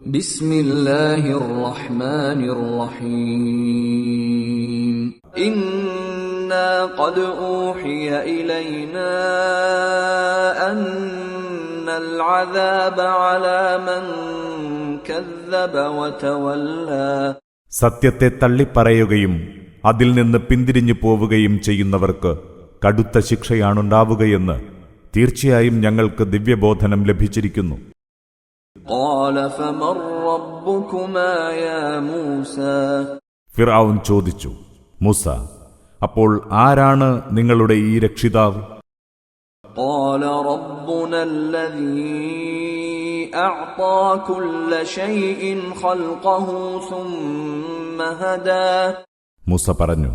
بسم الله الرحمن الرحيم إنا قد أوحي إلينا أن العذاب على من كذب وتولى സത്യത്തെ തള്ളിപ്പറയുകയും അതിൽ നിന്ന് പിന്തിരിഞ്ഞു പോവുകയും ചെയ്യുന്നവർക്ക് കടുത്ത ശിക്ഷയാണുണ്ടാവുകയെന്ന് തീർച്ചയായും ഞങ്ങൾക്ക് ദിവ്യബോധനം ലഭിച്ചിരിക്കുന്നു ഫിറാവൻ ചോദിച്ചു മൂസ അപ്പോൾ ആരാണ് നിങ്ങളുടെ ഈ രക്ഷിതാവ്? മൂസ പറഞ്ഞു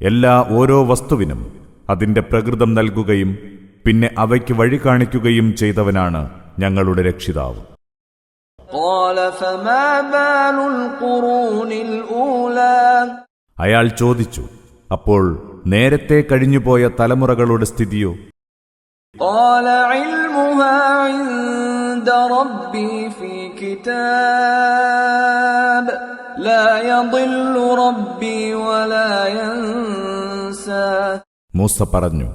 എല്ലാ ഓരോ വസ്തുവിനും അതിന്റെ പ്രകൃതം നൽകുകയും പിന്നെ അവയ്ക്ക് വഴി കാണിക്കുകയും ചെയ്തവനാണ് ഞങ്ങളുടെ രക്ഷിതാവ്. അയാൾ ചോദിച്ചു അപ്പോൾ നേരത്തെ കഴിഞ്ഞുപോയ തലമുറകളുടെ സ്ഥിതിയോ? മൂസ പറഞ്ഞു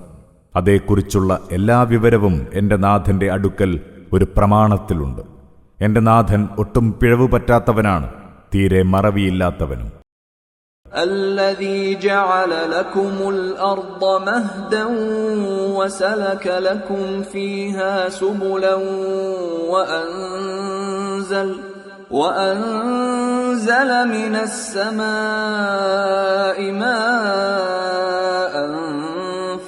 അതേക്കുറിച്ചുള്ള എല്ലാ വിവരവും എന്റെ നാഥന്റെ അടുക്കൽ ഒരു പ്രമാണത്തിലുണ്ട്. എന്റെ നാഥൻ ഒട്ടും പിഴവ് പറ്റാത്തവനാണ് തീരെ മറവിയില്ലാത്തവനും الذي جعل لكم الأرض مهدا وسلك لكم فيها سبلا وأنزل وأنزل من السماء ماء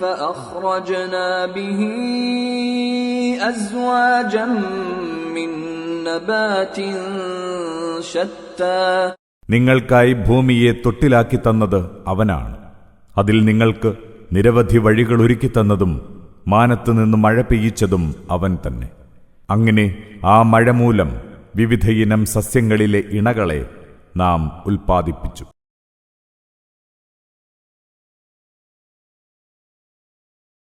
فأخرجنا به أزواجا من نبات شتى നിങ്ങൾക്കായി ഭൂമിയെ തൊട്ടിലാക്കി തന്നത് അവനാണ്. അതിൽ നിങ്ങൾക്ക് നിരവധി വഴികൾ ഒരുക്കി തന്നതും മാനത്ത് നിന്ന് മഴ പെയ്യിച്ചതും അവൻ തന്നെ. അങ്ങനെ ആ മഴ മൂലം വിവിധയിനം സസ്യങ്ങളിലെ ഇണകളെ നാം ഉൽപ്പാദിപ്പിച്ചു.